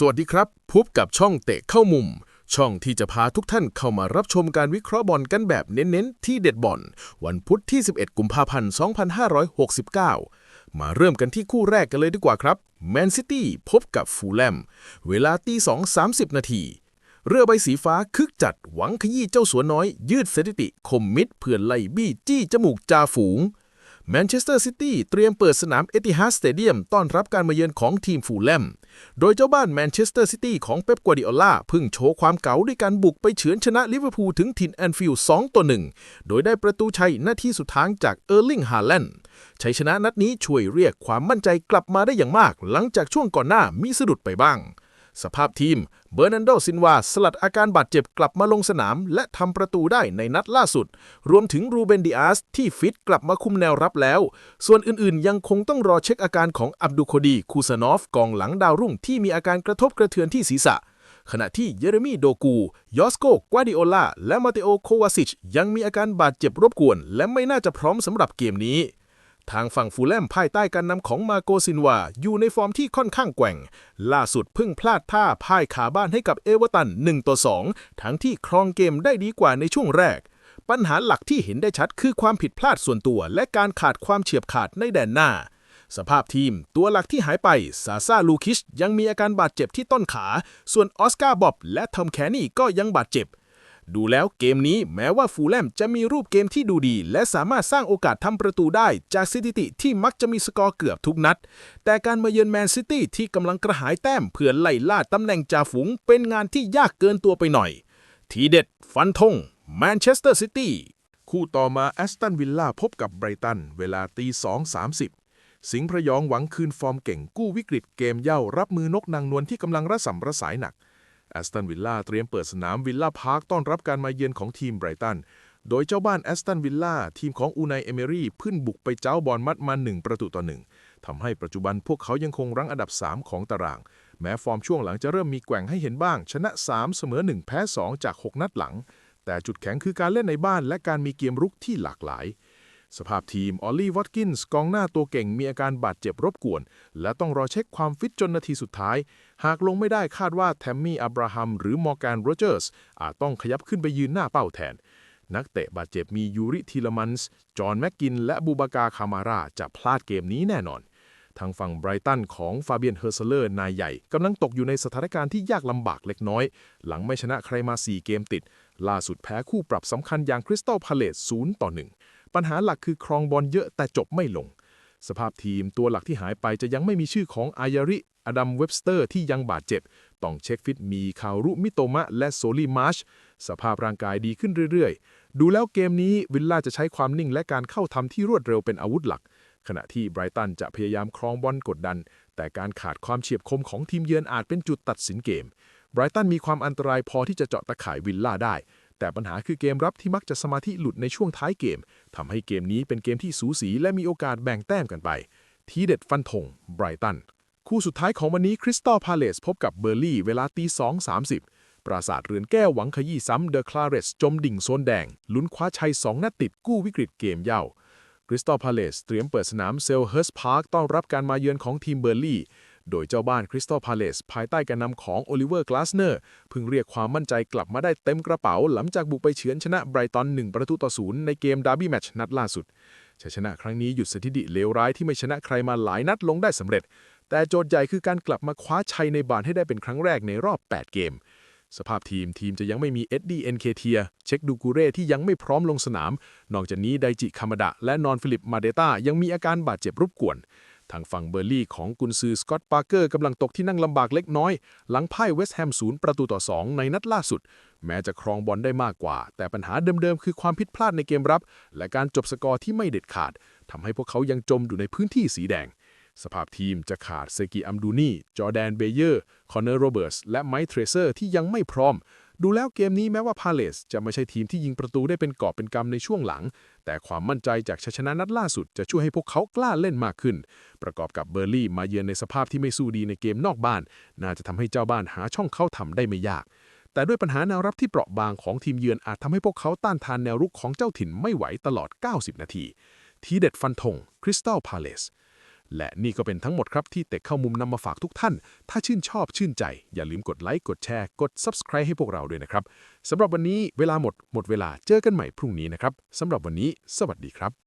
สวัสดีครับ พบกับช่องเตะเข้ามุม ช่องที่จะพาทุกท่านเข้ามารับชมการวิเคราะห์บอลกันแบบเน้นๆ ที่เด็ดบอลวันพุธที่ 11 กุมภาพันธ์ 2569 มาเริ่มกันที่คู่แรกกันเลยดีกว่าครับแมนซิตี้พบกับฟูลแลม เวลาตี2 30 นาที เรือใบสีฟ้าคึกจัดหวังขยี้เจ้าสัวน้อย ยืดสถิติคมมิดเพื่อไล่บี้จี้จมูกจ่าฝูง แมนเชสเตอร์ซิตี้เตรียมเปิดสนามเอติฮัดสเตเดียมต้อนรับการมาเยือนของทีมฟูลแลม โดยเจ้าบ้านแมนเชสเตอร์ซิตี้ของเป๊ปกัวดิโอลาพิ่งโชว์ความเก๋าด้วยการบุกไปเฉือนชนะลิเวอร์พูลถึงถิ่นแอนฟิลด์2ต่อ1โดยได้ประตูชัยนาทีสุดท้ายจากเออร์ลิงฮาแลนด์ชัยชนะนัดนี้ช่วยเรียกความมั่นใจกลับมาได้อย่างมาก หลังจากช่วงก่อนหน้ามีสะดุดไปบ้าง สภาพทีม เบอร์นันโดซินวา สลัดอาการบาดเจ็บกลับมาลงสนาม และทำประตูได้ในนัดล่าสุด รวมถึงรูเบนดิอาสที่ฟิตกลับมาคุมแนวรับแล้ว ส่วนอื่นๆ ยังคงต้องรอเช็คอาการของอับดุโคดี คูซานอฟกองหลังดาวรุ่งที่มีอาการกระทบกระเทือนที่ศีรษะ ขณะที่เยเรมีโดกู ยอสโกกวาดิโอลา และมาเตโอ โควาซิช ยังมีอาการบาดเจ็บรบกวน และไม่น่าจะพร้อมสำหรับเกมนี้ ทางฝั่งฟูลแลมภายใต้การนำของมาโกซินวา อยู่ในฟอร์มที่ค่อนข้างแกว่ง ล่าสุดเพิ่งพลาดท่าพ่ายขาบ้านให้กับเอเวอร์ตัน1ต่อ2 ทั้งที่ครองเกมได้ดีกว่าในช่วงแรก ปัญหาหลักที่เห็นได้ชัดคือความผิดพลาดส่วนตัวและการขาดความเฉียบขาดในแดนหน้า สภาพทีม ตัวหลักที่หายไปซาซาลูคิชยังมีอาการบาดเจ็บที่ต้นขา ส่วนออสการ์บอบและทอมแคนนี่ก็ยังบาดเจ็บ ดูแล้วเกมนี้แม้ว่าฟูแลมจะมีรูปเกมที่ดูดี และสามารถสร้างโอกาสทำประตูได้จากสถิติที่มักจะมีสกอร์เกือบทุกนัด แต่การมาเยือนแมนซิตี้ที่กำลังกระหายแต้มเพื่อไล่ล่าตำแหน่งจ่าฝูงเป็นงานที่ยากเกินตัวไปหน่อย ทีเด็ด ฟันธงแมนเชสเตอร์ซิตี้คู่ต่อมาแอสตันวิลล่าพบกับไบรตัน เวลาตี2 30สิงห์พระยองหวังคืนฟอร์มเก่งกู้วิกฤตเกมเย่ารับมือนกนางนวลที่กำลังระสำระสายหนัก แอสตันวิลล่าเตรียมเปิดสนามวิลล่าพาร์คต้อนรับการมาเยือนของทีมไบรตัน โดยเจ้าบ้านแอสตันวิลล่าทีมของอูนายเอเมรี่พึ่งบุกไปเจ้าบอลมัดมาหนึ่งประตูต่อหนึ่งทำให้ปัจจุบันพวกเขายังคงรั้งอันดับ 3 ของตาราง แม้ฟอร์มช่วงหลังจะเริ่มมีแกว่งให้เห็นบ้าง ชนะ 3 เสมอ 1 แพ้ 2 จาก 6 นัดหลัง แต่จุดแข็งคือการเล่นในบ้านและการมีเกมรุกที่หลากหลาย สภาพทีม ออลลี่ วอตกินส์ กองหน้าตัวเก่งมีอาการบาดเจ็บรบกวน และต้องรอเช็คความฟิตจนนาทีสุดท้าย หากลงไม่ได้คาดว่าแทมมี่ อับราฮัม หรือมอร์แกน โรเจอร์ส อาจต้องขยับขึ้นไปยืนหน้าเป้าแทน นักเตะบาดเจ็บมียูริ ทีลมันส์ จอห์น แม็กกิน และบูบากา คามารา จะพลาดเกมนี้แน่นอน ทางฝั่งไบรตันของฟาเบียน เฮอร์เซเลอร์ นายใหญ่กำลังตกอยู่ในสถานการณ์ที่ยากลำบากเล็กน้อย หลังไม่ชนะใครมา 4 เกมติด ล่าสุดแพ้คู่ปรับสำคัญอย่างคริสตัลพาเลต0ต่อ1 ปัญหาหลักคือครองบอลเยอะแต่จบไม่ลง สภาพทีมตัวหลักที่หายไปจะยังไม่มีชื่อของอายาริอดัมเว็บสเตอร์ที่ยังบาดเจ็บ ต้องเช็คฟิตมีคารุมิโตมะ และโซลีมาร์ชสภาพร่างกายดีขึ้นเรื่อยๆ ดูแล้วเกมนี้วิลล่าจะใช้ความนิ่งและการเข้าทำที่รวดเร็วเป็นอาวุธหลัก ขณะที่ไบรตันจะพยายามครองบอลกดดัน แต่การขาดความเฉียบคมของทีมเยือนอาจเป็นจุดตัดสินเกมไบรตันมีความอันตรายพอที่จะเจาะตะข่ายวิลล่าได้ แต่ปัญหาคือเกมรับที่มักจะสมาธิหลุดในช่วงท้ายเกมทำให้เกมนี้เป็นเกมที่สูสีและมีโอกาสแบ่งแต้มกันไป ทีเด็ดฟันธงไบรตัน คู่สุดท้ายของวันนี้คริสตัลพาเลสพบกับเบอร์ลี่เวลาตี2.30ปราสาทเรือนแก้วหวังขยี้ซ้ำเดอะคลาเรสจมดิ่งโซนแดง ลุ้นคว้าชัย 2 นัดติดกู้วิกฤตเกมเย่าคริสตัลพาเลสเตรียมเปิดสนามเซลเฮิร์สพาร์คต้อนรับการมาเยือนของทีมเบอร์ลี่ โดยเจ้าบ้านคริสตัลพาเลสภายใต้การนำของโอลิเวอร์กลาสเนอร์เพิ่งเรียกความมั่นใจกลับมาได้เต็มกระเป๋า หลังจากบุกไปเฉือนชนะไบรตัน1ประตูต่อศูนย์ในเกมดาร์บี้แมตช์นัดล่าสุดชัยชนะครั้งนี้หยุดสถิติเลวร้ายที่ไม่ชนะใครมาหลายนัดลงได้สำเร็จ แต่โจทย์ใหญ่คือการกลับมาคว้าชัยในบานให้ได้เป็นครั้งแรกในรอบ 8 เกม สภาพทีมทีมจะยังไม่มีเอ็ดดี้เอ็นเคเทียเช็คดูกูเร่ที่ยังไม่พร้อมลงสนาม นอกจากนี้ไดจิคามาดะและนอนฟิลิปมาเดต้ายังมีอาการบาดเจ็บรบกวน ทางฝั่งเบอร์ลี่ของกุนซือสกอตต์ปาร์เกอร์กำลังตกที่นั่งลำบากเล็กน้อย หลังพ่ายเวสต์แฮมศูนย์ประตูต่อ 2 ในนัดล่าสุด แม้จะครองบอลได้มากกว่า แต่ปัญหาเดิมๆ คือความผิดพลาดในเกมรับ และการจบสกอร์ที่ไม่เด็ดขาดทำให้พวกเขายังจมอยู่ในพื้นที่สีแดง สภาพทีมจะขาดเซกิอัมดูนีจอแดนเบเยอร์ คอนเนอร์โรเบิร์ตส์และไมค์เทรเซอร์ที่ยังไม่พร้อม ดูแล้วเกมนี้แม้ว่าพาเลสจะไม่ใช่ทีมที่ยิงประตูได้เป็นกอบเป็นกำในช่วงหลัง แต่ความมั่นใจจากชัยชนะนัดล่าสุดจะช่วยให้พวกเขากล้าเล่นมากขึ้น ประกอบกับเบอร์ลี่มาเยือนในสภาพที่ไม่สู้ดีในเกมนอกบ้าน น่าจะทำให้เจ้าบ้านหาช่องเข้าทำได้ไม่ยาก แต่ด้วยปัญหาแนวรับที่เปราะบางของทีมเยือนอาจทำให้พวกเขาต้านทานแนวรุกของเจ้าถิ่นไม่ไหวตลอด 90 นาที ทีเด็ดฟันธงคริสตัลพาเลส และนี่ก็เป็นทั้งหมดครับที่เตะเข้ามุมนำมาฝากทุกท่าน ถ้าชื่นชอบชื่นใจ อย่าลืมกดไลค์ กดแชร์ กด subscribe ให้พวกเราด้วยนะครับสำหรับวันนี้เวลาหมดหมดเวลาเจอกันใหม่พรุ่งนี้นะครับสำหรับวันนี้ สวัสดีครับ